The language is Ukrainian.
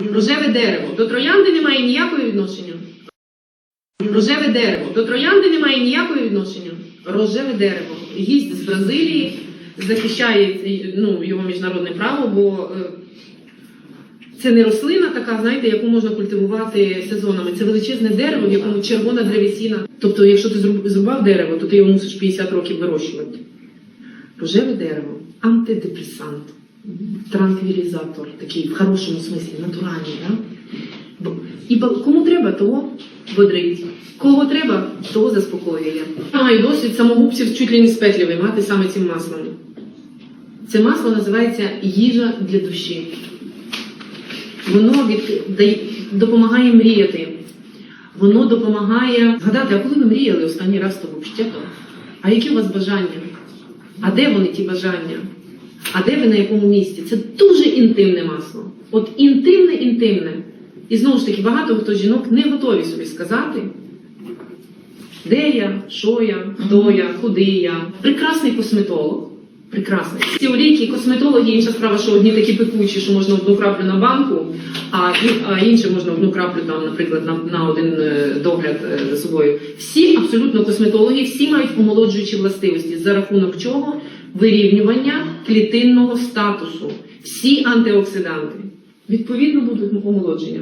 Рожеве дерево. До троянди немає ніякого відношення. Рожеве дерево. До троянди немає ніякого відношення. Рожеве дерево. Гість з Бразилії захищає ну, його міжнародне право, бо е, це не рослина така, знаєте, яку можна культивувати сезонами. Це величезне дерево, в якому червона древесина. Тобто, якщо ти зрубав дерево, то ти його мусиш 50 років вирощувати. Рожеве дерево, антидепресант, транквілізатор, такий в хорошому смислі, натуральний. Да? І кому треба, того бодрить. Кого треба, того заспокоює. Я маю досвід самогубців чуть ли не з петлі виймати саме цим маслом. Це масло називається їжа для душі. Воно від, дає- допомагає мріяти. Воно допомагає згадати, а коли ви мріяли останній раз того пштетом? А які у вас бажання? А де вони ті бажання? А де ви на якому місці? Це дуже інтимне масло. От інтимне, інтимне. І знову ж таки, багато хто жінок не готові собі сказати, де я, що я, хто я, куди я. Прекрасний косметолог. Прекрасний. Ці олійки, косметологи, інша справа, що одні такі пекучі, що можна одну краплю на банку, а, а інші можна одну краплю там, наприклад, на, на один е, догляд е, за собою. Всі абсолютно косметологи, всі мають омолоджуючі властивості, за рахунок чого вирівнювання клітинного статусу. Всі антиоксиданти. Відповідно будуть омолодження.